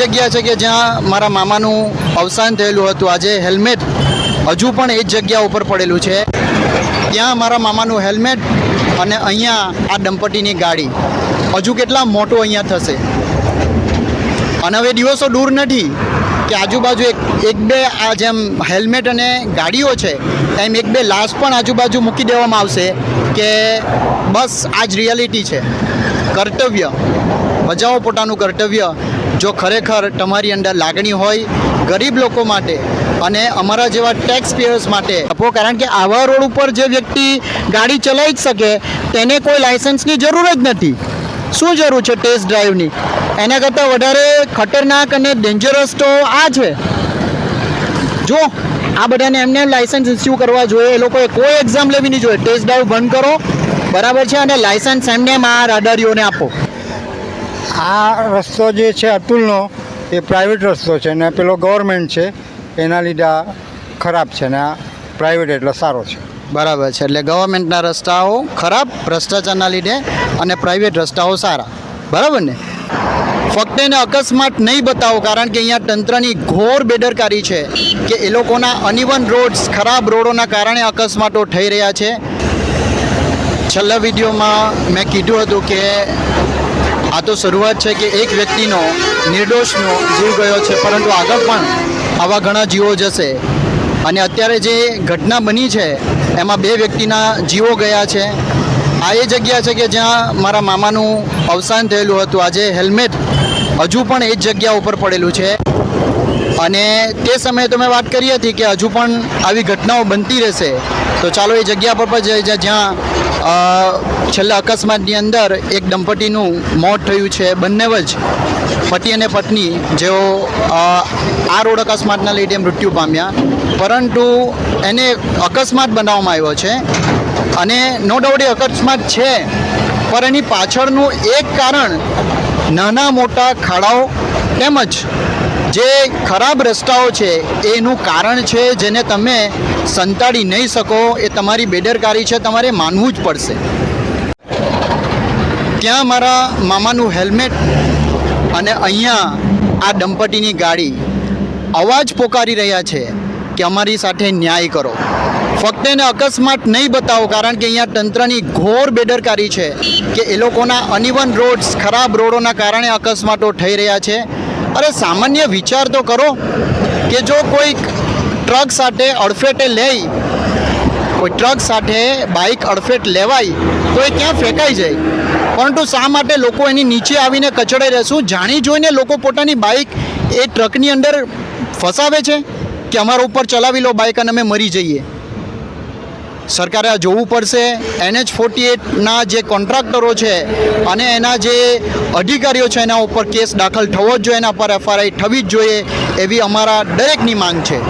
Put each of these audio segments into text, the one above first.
જગ્યા છે કે જ્યાં મારા મામાનું અવસાન થયેલું હતું. આજે હેલ્મેટ હજુ પણ એ જ જગ્યા ઉપર પડેલું છે. ત્યાં મારા મામાનું હેલ્મેટ અને અહીંયા આ દંપતીની ગાડી. હજુ કેટલા મોટો અહીંયા થશે? અને હવે દિવસો દૂર નથી કે આજુબાજુ એક એક બે આ જેમ હેલ્મેટ અને ગાડીઓ છે, એમ એક બે લાશ પણ આજુબાજુ મૂકી દેવામાં આવશે કે બસ આ જ રિયાલિટી છે. કર્તવ્ય. બજાવો પોતાનું કર્તવ્ય. જો ખરેખર તમારી અંદર લાગણી હોય ગરીબ લોકો માટે અને અમારા જેવા ટેક્સ પેયર્સ માટે, આપો, કારણ કે આવા રોડ ઉપર જે વ્યક્તિ ગાડી ચલાવી જ શકે, તેને કોઈ લાયસન્સની જરૂર જ નથી. શું જરૂર છે ટેસ્ટ ડ્રાઈવની એના કરતાં વધારે ખતરનાક અને ડેન્જરસ તો આ છે. જો આ બધાને એમને લાયસન્સ ઇસ્યુ કરવા જોઈએ, એ લોકોએ કોઈ એક્ઝામ લેવી નહીં જોઈએ. ટેસ્ટ ડ્રાઈવ બંધ કરો. બરાબર છે? અને લાયસન્સ એમને એમ આ રાડારીઓને આપો. આ રસ્તો જે છે અતુલનો, એ પ્રાઇવેટ રસ્તો છે ને પેલો ગવર્મેન્ટ છે, એના લીધે આ ખરાબ છે ને આ પ્રાઇવેટ એટલે સારો છે. બરાબર છે, એટલે ગવર્મેન્ટના રસ્તાઓ ખરાબ, ભ્રષ્ટાચારના લીધે અને પ્રાઇવેટ રસ્તાઓ સારા. બરાબર ને? ફક્ત એને અકસ્માત નહીં બતાવો, કારણ કે અહીંયા તંત્રની ઘોર બેદરકારી છે કે એ લોકોના અનિવન રોડ્સ ખરાબ રોડોના કારણે અકસ્માતો થઈ રહ્યા છે. છેલ્લા વિડીયોમાં મેં કીધું હતું કે આ તો શરૂઆત છે કે એક વ્યક્તિનો નિર્દોષનો જીવ ગયો છે, પરંતુ આગળ પણ આવા ઘણા જીવો જશે. અને અત્યારે જે ઘટના બની છે, એમાં બે વ્યક્તિના જીવો ગયા છે. આ એ જગ્યા છે કે જ્યાં મારા મામાનું અવસાન થયેલું હતું. આજે હેલ્મેટ હજુ પણ એ જ જગ્યા ઉપર પડેલું છે. અને તે સમયે તો મેં વાત કરી હતી કે હજુ પણ આવી ઘટનાઓ બનતી રહેશે. તો ચાલો એ જગ્યા પર પણ જઈએ જ્યાં છેલ્લા અકસ્માતની અંદર એક દંપતીનું મોત થયું છે. બંને જ પતિ અને પત્ની જેઓ આ રોડ અકસ્માતના લીધે મૃત્યુ પામ્યા. પરંતુ એને અકસ્માત બનાવવામાં આવ્યો છે. અને નો ડાઉટ એ અકસ્માત છે. પણ એની પાછળનું એક કારણ નાના મોટા ખાડાઓ તેમજ જે ખરાબ રસ્તાઓ છે, એનું કારણ છે જેને તમે સંતાડી નહીં શકો, એ તમારી બેદરકારી છે, તમારે માનવું જ પડશે. ત્યાં મારા મામાનું હેલ્મેટ અને અહીંયા આ દંપતીની ગાડી અવાજ પોકારી રહ્યા છે કે અમારી સાથે ન્યાય કરો. ફક્ત એને અકસ્માત નહીં બતાવો, કારણ કે અહીંયા તંત્રની ઘોર બેદરકારી છે કે એ લોકોના અનિવન રોડ્સ, ખરાબ રોડોના કારણે અકસ્માતો થઈ રહ્યા છે. અરે સામાન્ય વિચાર તો કરો કે જો કોઈ ટ્રક સાથે અડફેટે લઈ કોઈ ટ્રક સાથે બાઇક અડફેટ લેવાય, તો એ ક્યાં ફેંકાઈ જાય? પરંતુ શા માટે લોકો એની નીચે આવીને કચડાઈ રહેશું જાણી જોઈને લોકો પોતાની બાઇક એ ટ્રકની અંદર ફસાવે છે? કે અમારા ઉપર ચલાવી લો બાઇક અને અમે મરી જઈએ? સરકારે આ જોવું પડશે. એનએચ ફોર્ટી એટના જે કોન્ટ્રાક્ટરો છે અને એના જે અધિકારીઓ છે એના ઉપર કેસ દાખલ થવો જ જોઈએ, એના પર એફઆરઆઈ થવી જ જોઈએ એવી અમારા દરેકની માંગ છે.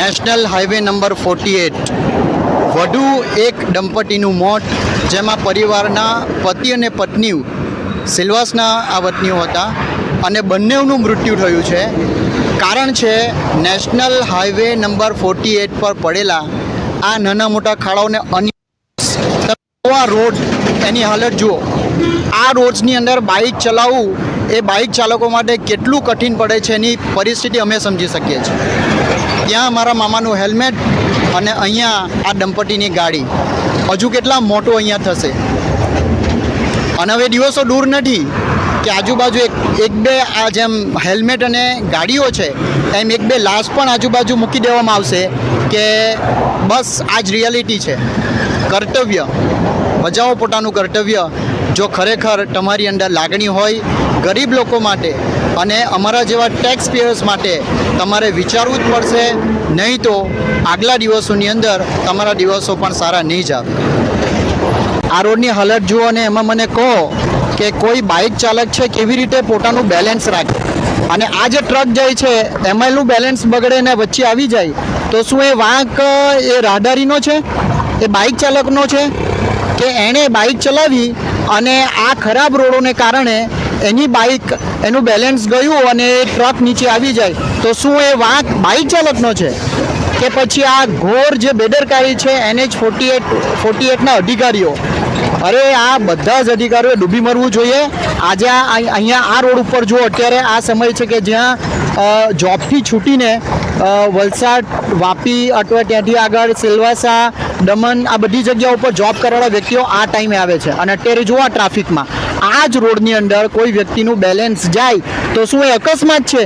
National highway number forty eight વધુ એક દંપતીનું મોત, જેમાં પરિવારના પતિ અને પત્ની સિલવાસના આ વતનીઓ હતા અને બંનેનું મૃત્યુ થયું છે. કારણ છે, national highway number forty eight પર પડેલા આ નાના મોટા ખાડાઓને અન્ય રોડ એની હાલત જુઓ. આ રોડ્સની અંદર બાઇક ચલાવવું એ બાઇક ચાલકો માટે કેટલું કઠિન પડે છે એની પરિસ્થિતિ અમે સમજી શકીએ છીએ. ત્યાં મારા મામાનું હેલ્મેટ અને અહીંયા આ દંપતીની ગાડી. હજુ કેટલા મોટો અહીંયા થશે? અને હવે દિવસો દૂર નથી કે આજુબાજુ એક એક બે આ જેમ હેલ્મેટ અને ગાડીઓ છે, એમ એક બે લાશ પણ આજુબાજુ મૂકી દેવામાં આવશે કે બસ આ જ રિયાલિટી છે. કર્તવ્ય બજાવો પોતાનું કર્તવ્ય. જો ખરેખર તમારી અંદર લાગણી હોય ગરીબ લોકો માટે અને અમારા જેવા ટેક્સ પેયર્સ માટે તમારે વિચારવું જ પડશે, નહીં તો આગલા દિવસોની અંદર તમારા દિવસો પણ સારા નહીં જ આવે આ રોડની હાલત જુઓ અને એમાં મને કહો કે કોઈ બાઇક ચાલક છે, કેવી રીતે પોતાનું બેલેન્સ રાખે? અને આ જે ટ્રક જાય છે, એમાં એનું બેલેન્સ બગડે ને વચ્ચે આવી જાય, તો શું એ વાંક, એ રાહદારીનો છે? એ બાઇક ચાલકનો છે? કે એણે બાઇક ચલાવી અને આ ખરાબ રોડોને કારણે એની બાઇક, એનું બેલેન્સ ગયું અને એ ટ્રક નીચે આવી જાય, તો શું એ વાંક બાઇક ચાલકનો છે? કે પછી આ ઘોર જે બેદરકારી છે એનએચ ફોર્ટી એટ, ફોર્ટી એટના અધિકારીઓ અરે, આ બધા જ અધિકારીઓ ડૂબી મરવું જોઈએ. આજે આ અહીંયા આ રોડ ઉપર જો અત્યારે આ સમય છે કે જ્યાં જોબથી છૂટીને વલસાડ, વાપી અથવા ત્યાંથી આગળ સિલવાસા, દમણ, આ બધી જગ્યા ઉપર જોબ કરવાવાળા વ્યક્તિઓ આ ટાઈમે આવે છે. અને અત્યારે જો આ ટ્રાફિકમાં. આ જ રોડની અંદર કોઈ વ્યક્તિનું બેલેન્સ જાય તો શું એ અકસ્માત છે?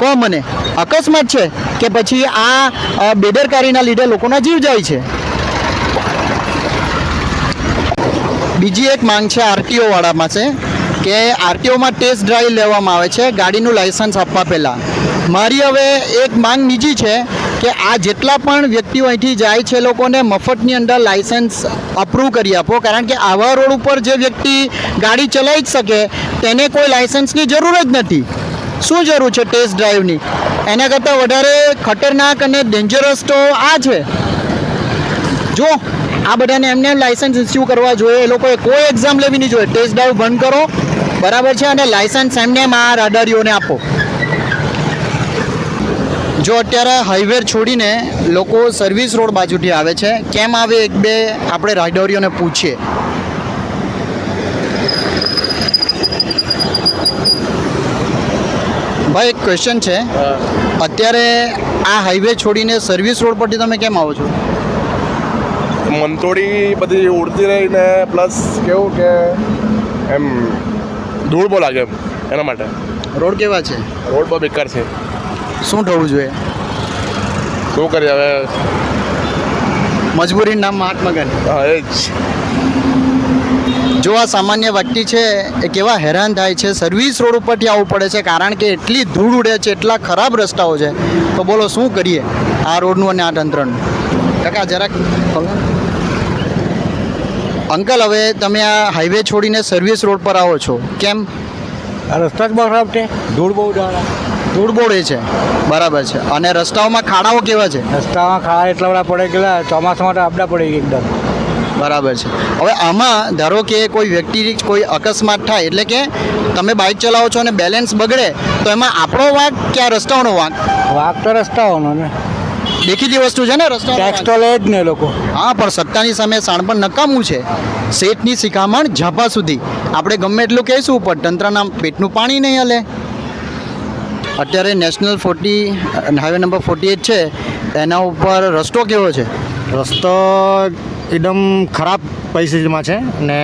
કહો મને. અકસ્માત છે કે પછી આ બેદરકારીના લીધે લોકોના જીવ જાય છે? બીજી એક માંગ છે આરટીઓ વાળામાં છે કે આરટીઓમાં ટેસ્ટ ડ્રાઈવ લેવામાં આવે છે, ગાડીનું લાયસન્સ આપવા પહેલાં. મારી હવે એક માંગ બીજી છે કે આ જેટલા પણ વ્યક્તિઓ અહીંથી જાય છે લોકોને મફતની અંદર લાયસન્સ અપ્રૂવ કરી આપો, કારણ કે આવા રોડ ઉપર જે વ્યક્તિ ગાડી ચલાવી જ શકે, તેને કોઈ લાયસન્સની જરૂર જ નથી. શું જરૂર છે ટેસ્ટ ડ્રાઈવની? એના કરતાં વધારે ખતરનાક અને ડેન્જરસ તો આ છે. જો આ બધાને એમને લાયસન્સ ઇસ્યુ કરવા જોઈએ. એ લોકોએ કોઈ એક્ઝામ લેવી નહીં જોઈએ. ટેસ્ટ ડ્રાઈવ બંધ કરો. બરાબર છે? અને લાયસન્સ એમને આ રાડારીઓને આપો. જો અત્યારે હાઈવે છોડીને લોકો સર્વિસ રોડ બાજુથી આવે છે કેમ આવે એક બે આપણે રાઇડરીઓને પૂછીએ. ભાઈ એક ક્વેશ્ચન છે. અત્યારે આ હાઈવે છોડીને સર્વિસ રોડ પરથી તમે કેમ આવો છો? મંતોડી બધી ઉડતી રહીને પ્લસ કેવું કે એમ ધૂળ બહુ લાગે એમ એના માટે. રોડ કેવા છે? રોડ બહુ બેકાર છે. શું થવું જોઈએ? શું કરીએ હવે? મજબૂરી નામ મહાત્મા ગાંધી. હા એ જ. જો આ સામાન્ય વ્યક્તિ છે એ કેવા હેરાન થાય છે સર્વિસ રોડ ઉપરથી આવવું પડે છે કારણ કે એટલી ધૂળ ઉડે છે એટલા ખરાબ રસ્તાઓ છે. તો બોલો શું કરીએ આ રોડનું અને આ તંત્રનું? કાકા જરાક. અંકલ હવે તમે આ હાઈવે છોડીને સર્વિસ રોડ પર આવો છો કેમ? આ રસ્તા જ બહુ ખરાબ છે ધૂળ બહુ ધૂળ બોળે છે. બરાબર છે. અને રસ્તાઓમાં ખાડાઓ કેવા છે? રસ્તામાં ખાડા એટલા બધા પડે ગયેલા ચોમાસામાં તો આપડા પડી એકદમ. બરાબર છે. હવે આમાં ધારો કે કોઈ વ્યક્તિ કોઈ અકસ્માત થાય એટલે કે તમે બાઇક ચલાવો છો અને બેલેન્સ બગડે તો એમાં આપણો વાંક કે આ રસ્તાઓનો વાંક? વાંક તો રસ્તાઓનો ને. દેખીતી વસ્તુ છે ને રસ્તા ટેક્સ તો જ ને લોકો. હા પણ સત્તાની સામે સાણપણ નકામું છે. શેઠની શિખામણ ઝાપા સુધી. આપણે ગમે એટલું કહીશું પણ તંત્રના પેટનું પાણી નહીં હલે. અત્યારે national forty highway number forty eight છે એના ઉપર રસ્તો કેવો છે? રસ્તો એકદમ ખરાબ પરિસ્થિતિમાં છે ને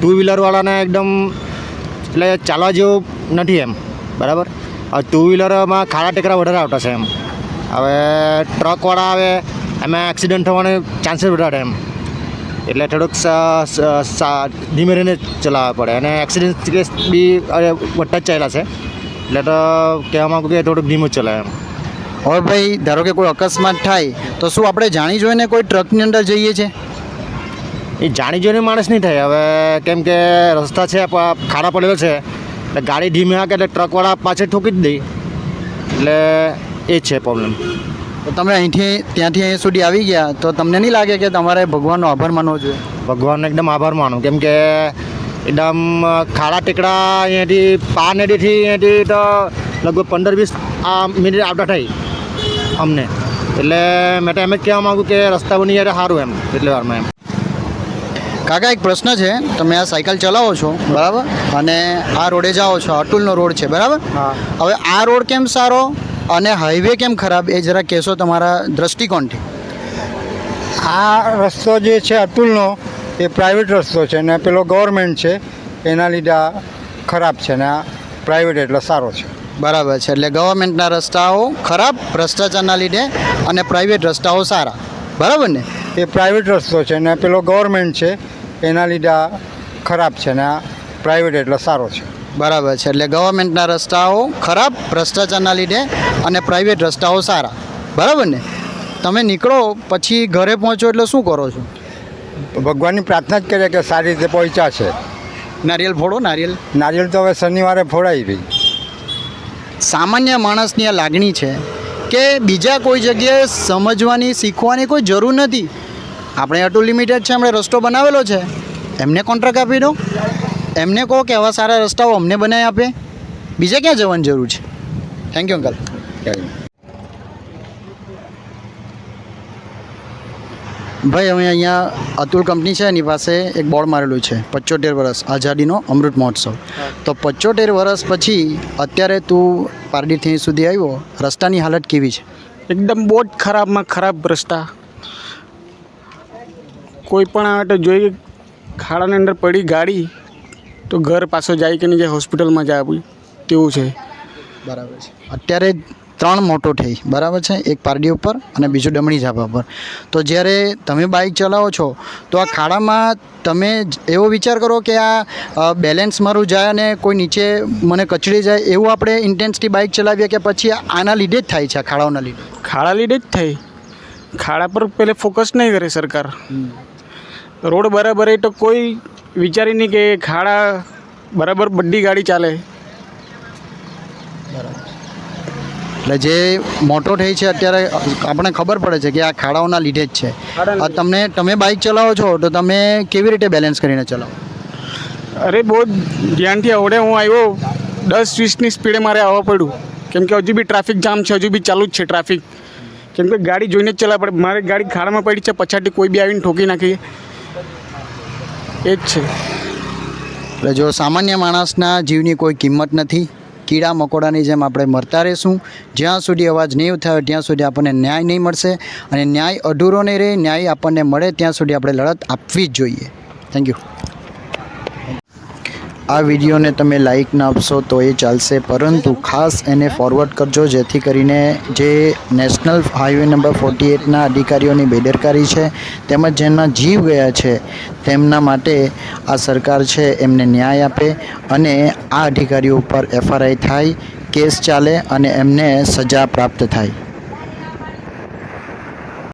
ટુ વ્હીલરવાળાને એકદમ એટલે ચાલવા જેવું નથી એમ. બરાબર? ટુ વ્હીલરમાં ખાડા ટેકરા વધારે આવતા છે એમ. હવે ટ્રકવાળા આવે એમાં એક્સિડન્ટ થવાનો ચાન્સીસ વધારે એમ. એટલે થોડુંક ધીમે રહીને ચલાવવા પડે. અને એક્સિડન્ટ કેસ બી વધતા જ ચાલ્યા છે. એટલે તો કહેવા માગું કે થોડુંક ધીમું ચલાવે એમ. હવે ભાઈ ધારો કે કોઈ અકસ્માત થાય તો શું આપણે જાણી જોઈને કોઈ ટ્રકની અંદર જઈએ છીએ એ જાણી જોઈને માણસ નહીં થાય. હવે કેમ કે રસ્તા છે ખાડા પડેલો છે. એટલે ગાડી ધીમે હાકે એટલે ટ્રકવાળા પાછળ ઠોકી જ દે. એટલે એ જ છે પ્રોબ્લેમ તો તમે અહીંથી ત્યાંથી અહીં સુધી આવી ગયા તો તમને નહીં લાગે કે તમારે ભગવાનનો આભાર માનવો જોઈએ? ભગવાનનો એકદમ આભાર માનો. કેમ કે એકદમ ખાડા ટેકડા અહીંયાથી પાર નદીથી અહીંયાથી તો લગભગ પંદર વીસ આ મિનિટ આવતા થઈ. અમને. એટલે મેં તો એમ જ કહેવા માગું કે રસ્તા બની જાય સારું એમ એટલે વારમાં એમ. કાકા એક પ્રશ્ન છે. તમે આ સાયકલ ચલાવો છો બરાબર? અને આ રોડે જાઓ છો અતુલનો રોડ છે બરાબર? હવે આ રોડ કેમ સારો? અને હાઈવે કેમ ખરાબ? એ જરા કહેશો તમારા દ્રષ્ટિકોણથી. આ રસ્તો જે છે અતુલનો એ પ્રાઇવેટ રસ્તો છે ને પેલો ગવર્મેન્ટ છે એના લીધે આ ખરાબ છે ને આ પ્રાઇવેટ એટલે સારો છે. બરાબર છે એટલે ગવર્મેન્ટના રસ્તાઓ ખરાબ ભ્રષ્ટાચારના લીધે અને પ્રાઇવેટ રસ્તાઓ સારા. બરાબર ને? એ પ્રાઇવેટ રસ્તો છે ને પેલો ગવર્મેન્ટ છે એના લીધે આ ખરાબ છે ને આ પ્રાઇવેટ એટલે સારો છે. બરાબર છે. એટલે ગવર્મેન્ટના રસ્તાઓ ખરાબ ભ્રષ્ટાચારના લીધે અને પ્રાઇવેટ રસ્તાઓ સારા. બરાબર ને? તમે નીકળો પછી ઘરે પહોંચો એટલે શું કરો છો? ભગવાનની પ્રાર્થના જ કરીએ કે સારી રીતે પહોંચ્યા છે નારિયેલ ફોડો નારિયેલ. નારિયેલ તો હવે શનિવારે ફોડાઈ રહી. સામાન્ય માણસની આ લાગણી છે કે બીજા કોઈ જગ્યાએ સમજવાની શીખવાની કોઈ જરૂર નથી. આપણે અટુ લિમિટેડ છે આપણે રસ્તો બનાવેલો છે. એમને કોન્ટ્રાક્ટ આપી દો. એમને કહો કે આવા સારા રસ્તાઓ અમને બનાવી આપે. બીજે ક્યાં જવાની જરૂર છે? થેન્ક યુ અંકલ ભાઈ અમે અહીંયા અતુલ કંપની છે, એની પાસે એક બોર્ડ મારેલું છે, પચોતેર વર્ષ આઝાદીનો અમૃત મહોત્સવ. તો પચોતેર વર્ષ પછી અત્યારે તું પારડીથી સુધી આવ્યો, રસ્તાની હાલત કેવી છે? એકદમ બહુ જ ખરાબમાં ખરાબ રસ્તા. કોઈ પણ આવે તો જોઈએ ખાડાની અંદર પડી ગાડી તો ઘર પાછો જાય કે નહીં જાય હોસ્પિટલમાં જાય આપણી. તેવું છે. બરાબર છે. અત્યારે ત્રણ મોટો થઈ બરાબર છે? એક પારડી ઉપર અને બીજું ડમણી ઝાપા પર તો જ્યારે તમે બાઇક ચલાવો છો તો આ ખાડામાં તમે એવો વિચાર કરો કે આ બેલેન્સ મારું જાય અને કોઈ નીચે મને કચડી જાય એવું આપણે ઇન્ટેન્સિટી બાઇક ચલાવીએ કે પછી આના લીધે જ થાય છે આ ખાડાઓના લીધે? ખાડા લીધે જ થાય. ખાડા પર પહેલે ફોકસ નહીં કરે સરકાર. રોડ બરાબર હોય તો કોઈ વિચારી નહીં કે ખાડા બરાબર બધી ગાડી ચાલે. એટલે જે મોટો થઈ છે અત્યારે આપણે ખબર પડે છે કે આ ખાડાઓના લીધે જ છે. તમને તમે બાઇક ચલાવો છો તો તમે કેવી રીતે બેલેન્સ કરીને ચલાવો? અરે બહુ જ ધ્યાનથી આવડે. હું આવ્યો દસ વીસની સ્પીડે મારે આવવા પડ્યું. કેમ કે હજુ બી ટ્રાફિક જામ છે હજુ બી ચાલુ જ છે ટ્રાફિક કેમ કે ગાડી જોઈને જ ચલાવવા પડે. મારી ગાડી ખાડામાં પડી છે પછાડી કોઈ બી આવીને ઠોકી નાખીએ એ જ છે. એટલે જો સામાન્ય માણસના જીવની કોઈ કિંમત નથી, કીડા મકોડાની જેમ આપણે મરતા રહેશું, જ્યાં સુધી અવાજ નહીં થાય ત્યાં સુધી આપણને ન્યાય નહીં મળશે અને ન્યાય અધૂરો નહીં રહે, ન્યાય આપણને મળે ત્યાં સુધી આપણે લડત આપવી જ જોઈએ. થેન્ક યુ આ વિડીયોને તમે લાઈક ના આપશો તો એ ચાલશે. પરંતુ ખાસ એને ફોરવર્ડ કરજો, જેથી કરીને જે નેશનલ હાઈવે નંબર ફોર્ટી એટના અધિકારીઓની બેદરકારી છે, તેમજ જેમના જીવ ગયા છે, તેમના માટે આ સરકાર છે એમને ન્યાય આપે અને આ અધિકારીઓ ઉપર એફઆરઆઈ થાય, કેસ ચાલે અને એમને સજા પ્રાપ્ત થાય.